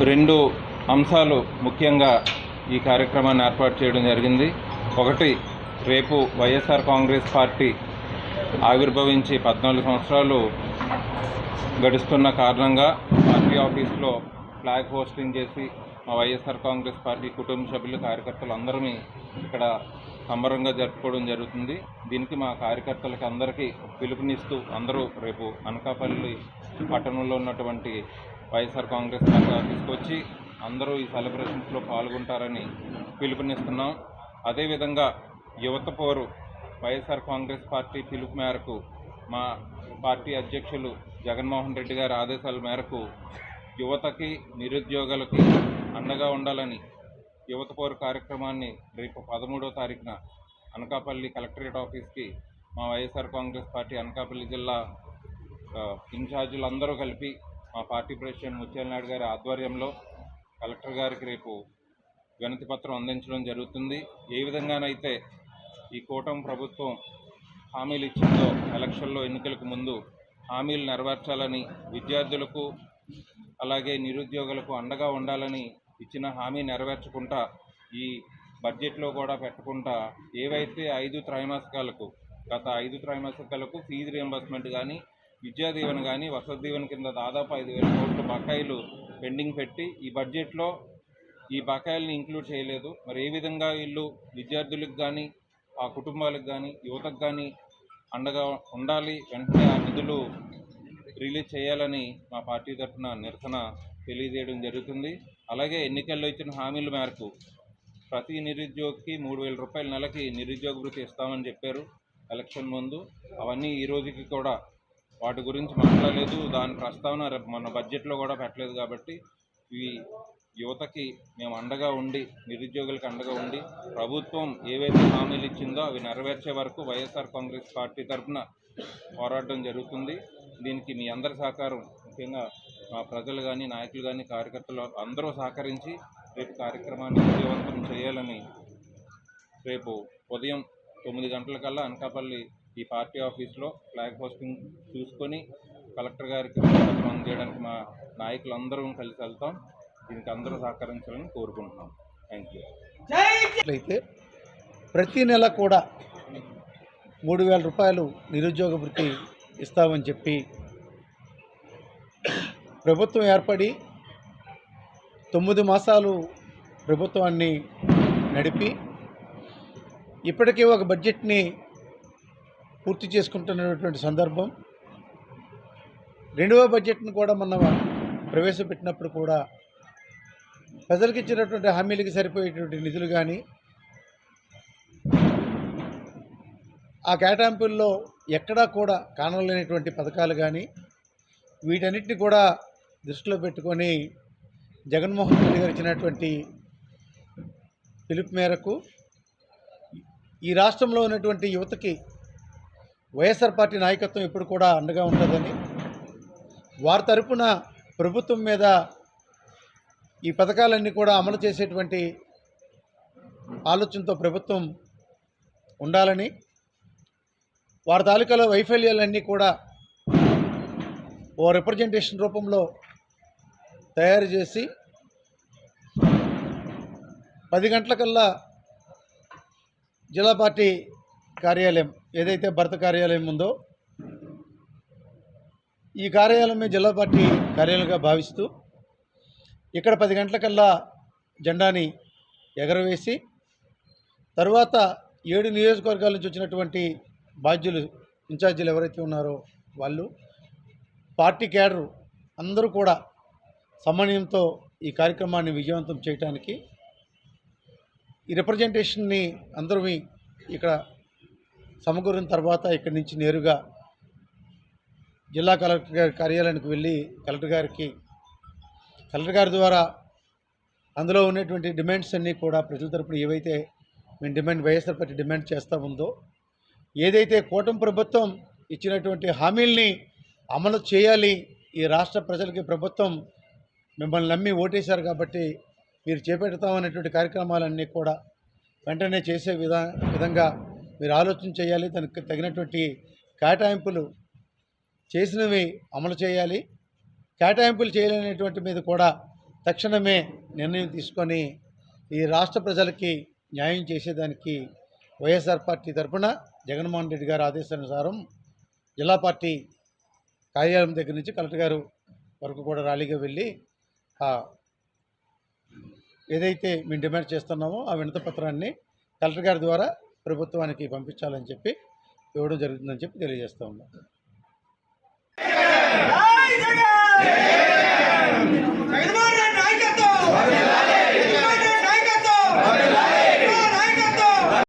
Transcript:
రెండు అంశాలు ముఖ్యంగా ఈ కార్యక్రమాన్ని ఏర్పాటు చేయడం జరిగింది. ఒకటి రేపు వైఎస్ఆర్ కాంగ్రెస్ పార్టీ ఆవిర్భవించి పద్నాలుగు సంవత్సరాలు గడుస్తున్న కారణంగా పార్టీ ఆఫీస్లో ఫ్లాగ్ హోస్టింగ్ చేసి మా వైఎస్ఆర్ కాంగ్రెస్ పార్టీ కుటుంబ సభ్యులు కార్యకర్తలు అందరమీ ఇక్కడ సంబరంగా జరుపుకోవడం జరుగుతుంది. దీనికి మా కార్యకర్తలకి అందరికీ పిలుపునిస్తూ అందరూ రేపు అనకాపల్లి పట్టణంలో ఉన్నటువంటి వైఎస్ఆర్ కాంగ్రెస్ పార్టీ తీసుకొచ్చి అందరూ ఈ సెలబ్రేషన్స్లో పాల్గొంటారని పిలుపునిస్తున్నాం. అదేవిధంగా యువత పోరు వైఎస్ఆర్ కాంగ్రెస్ పార్టీ పిలుపు మేరకు మా పార్టీ అధ్యక్షులు జగన్మోహన్ రెడ్డి గారి ఆదేశాల మేరకు యువతకి నిరుద్యోగులకి అండగా ఉండాలని యువత పోరు కార్యక్రమాన్ని రేపు పదమూడో తారీఖున అనకాపల్లి కలెక్టరేట్ ఆఫీస్కి మా వైఎస్ఆర్ కాంగ్రెస్ పార్టీ అనకాపల్లి జిల్లా ఇన్ఛార్జీలు అందరూ కలిపి మా పార్టీ ప్రెసిడెంట్ ముత్యాల నాయుడు గారి ఆధ్వర్యంలో కలెక్టర్ గారికి రేపు వినతి పత్రం అందించడం జరుగుతుంది. ఏ విధంగానైతే ఈ కూటమి ప్రభుత్వం హామీలు ఇచ్చిందో ఎలక్షన్లో ఎన్నికలకు ముందు హామీలు నెరవేర్చాలని విద్యార్థులకు అలాగే నిరుద్యోగులకు అండగా ఉండాలని ఇచ్చిన హామీ నెరవేర్చకుండా ఈ బడ్జెట్లో కూడా పెట్టకుండా ఏవైతే ఐదు త్రైమాసికాలకు గత ఐదు త్రైమాసికాలకు ఫీజు రియంబర్స్మెంట్ కానీ విద్యా దీవెన కానీ వసతి దీవెన కింద దాదాపు ఐదు వేల కోట్ల బకాయిలు పెండింగ్ పెట్టి ఈ బడ్జెట్లో ఈ బకాయిల్ని ఇంక్లూడ్ చేయలేదు. మరి ఏ విధంగా వీళ్ళు విద్యార్థులకు కానీ ఆ కుటుంబాలకు కానీ యువతకు కానీ అండగా ఉండాలి వెంటనే ఆ నిధులు రిలీజ్ చేయాలని మా పార్టీ తరఫున నిరసన తెలియజేయడం జరుగుతుంది. అలాగే ఎన్నికల్లో ఇచ్చిన హామీల మేరకు ప్రతి నిరుద్యోగికి మూడు వేల రూపాయల నెలకి నిరుద్యోగ వృత్తి ఇస్తామని చెప్పారు. ఎలక్షన్ ముందు అవన్నీ ఈ రోజుకి కూడా వాటి గురించి మాట్లాడలేదు. దాని ప్రస్తావన రేపు మన బడ్జెట్లో కూడా పెట్టలేదు కాబట్టి ఈ యువతకి మేము అండగా ఉండి నిరుద్యోగులకు అండగా ఉండి ప్రభుత్వం ఏవైతే హామీలు ఇచ్చిందో అవి నెరవేర్చే వరకు వైఎస్ఆర్ కాంగ్రెస్ పార్టీ తరఫున పోరాటం జరుగుతుంది. దీనికి మీ అందరి సహకారం ముఖ్యంగా మా ప్రజలు కానీ నాయకులు కానీ కార్యకర్తలు అందరూ సహకరించి రేపు కార్యక్రమాన్ని విజయవంతం చేయాలని రేపు ఉదయం తొమ్మిది గంటలకల్లా అనకాపల్లి ఈ పార్టీ ఆఫీస్లో ఫ్లాగ్ పోస్టింగ్ చూసుకొని కలెక్టర్ గారికి వినతిపత్రం అందజేయడానికి మా నాయకులు అందరం కలిసి వెళ్తాం. దీనికి అందరూ సహకరించాలని కోరుకుంటున్నాం. థ్యాంక్ యూ అయితే ప్రతి నెల కూడా మూడు వేల రూపాయలు నిరుద్యోగ వృత్తి ఇస్తామని చెప్పి ప్రభుత్వం ఏర్పడి తొమ్మిది మాసాలు ప్రభుత్వాన్ని నడిపి ఇప్పటికే ఒక బడ్జెట్ని పూర్తి చేసుకుంటున్నటువంటి సందర్భం. రెండవ బడ్జెట్ను కూడా మొన్న ప్రవేశపెట్టినప్పుడు కూడా ప్రజలకు ఇచ్చినటువంటి హామీలకి సరిపోయేటువంటి నిధులు కానీ ఆ కేటాయింపుల్లో ఎక్కడా కూడా కానలేనటువంటి పథకాలు కానీ వీటన్నిటిని కూడా దృష్టిలో పెట్టుకొని జగన్మోహన్ రెడ్డి గారు ఇచ్చినటువంటి పిలుపు మేరకు ఈ రాష్ట్రంలో ఉన్నటువంటి యువతకి వైఎస్ఆర్ పార్టీ నాయకత్వం ఎప్పుడు కూడా అండగా ఉంటుందని వారి తరపున ప్రభుత్వం మీద ఈ పథకాలన్నీ కూడా అమలు చేసేటువంటి ఆలోచనతో ప్రభుత్వం ఉండాలని వారి తాలూకాలో వైఫల్యాలన్నీ కూడా ఓ రిప్రజెంటేషన్ రూపంలో తయారు చేసి పది గంటలకల్లా జిల్లా పార్టీ కార్యాలయం ఏదైతే భర్త కార్యాలయం ఉందో ఈ కార్యాలయమే జిల్లా పార్టీ కార్యాలయంగా భావిస్తూ ఇక్కడ పది గంటలకల్లా జెండాని ఎగరవేసి తరువాత ఏడు నియోజకవర్గాల నుంచి వచ్చినటువంటి బాధ్యులు ఇన్ఛార్జీలు ఎవరైతే ఉన్నారో వాళ్ళు పార్టీ క్యాడరు అందరూ కూడా సమన్వయంతో ఈ కార్యక్రమాన్ని విజయవంతం చేయడానికి ఈ రిప్రజెంటేషన్ని అందరూ ఇక్కడ సమకూరిన తర్వాత ఇక్కడి నుంచి నేరుగా జిల్లా కలెక్టర్ గారి కార్యాలయానికి వెళ్ళి కలెక్టర్ గారికి కలెక్టర్ గారి ద్వారా అందులో ఉన్నటువంటి డిమాండ్స్ అన్నీ కూడా ప్రజల తరపున ఏవైతే మేము డిమాండ్ వైఎస్ఆర్ పార్టీ డిమాండ్ చేస్తూ ఉందో ఏదైతే కూటమి ప్రభుత్వం ఇచ్చినటువంటి హామీల్ని అమలు చేయాలి ఈ రాష్ట్ర ప్రజలకి ప్రభుత్వం మిమ్మల్ని నమ్మి ఓటేశారు కాబట్టి మీరు చేపెడతామనేటువంటి కార్యక్రమాలన్నీ కూడా వెంటనే చేసే విధా విధంగా మీరు ఆలోచన చేయాలి దానికి తగినటువంటి కేటాయింపులు చేసినవి అమలు చేయాలి. కేటాయింపులు చేయలేనటువంటి మీద కూడా తక్షణమే నిర్ణయం తీసుకొని ఈ రాష్ట్ర ప్రజలకి న్యాయం చేసేదానికి వైఎస్ఆర్ పార్టీ తరఫున జగన్మోహన్ రెడ్డి గారి ఆదేశానుసారం జిల్లా పార్టీ కార్యాలయం దగ్గర నుంచి కలెక్టర్ గారు వరకు కూడా ర్యాలీగా వెళ్ళి ఏదైతే మేము డిమాండ్ చేస్తున్నామో ఆ వినతపత్రాన్ని కలెక్టర్ గారి ద్వారా ప్రభుత్వానికి పంపించాలని చెప్పి ఇవ్వడం జరుగుతుందని చెప్పి తెలియజేస్తూ ఉన్నాం.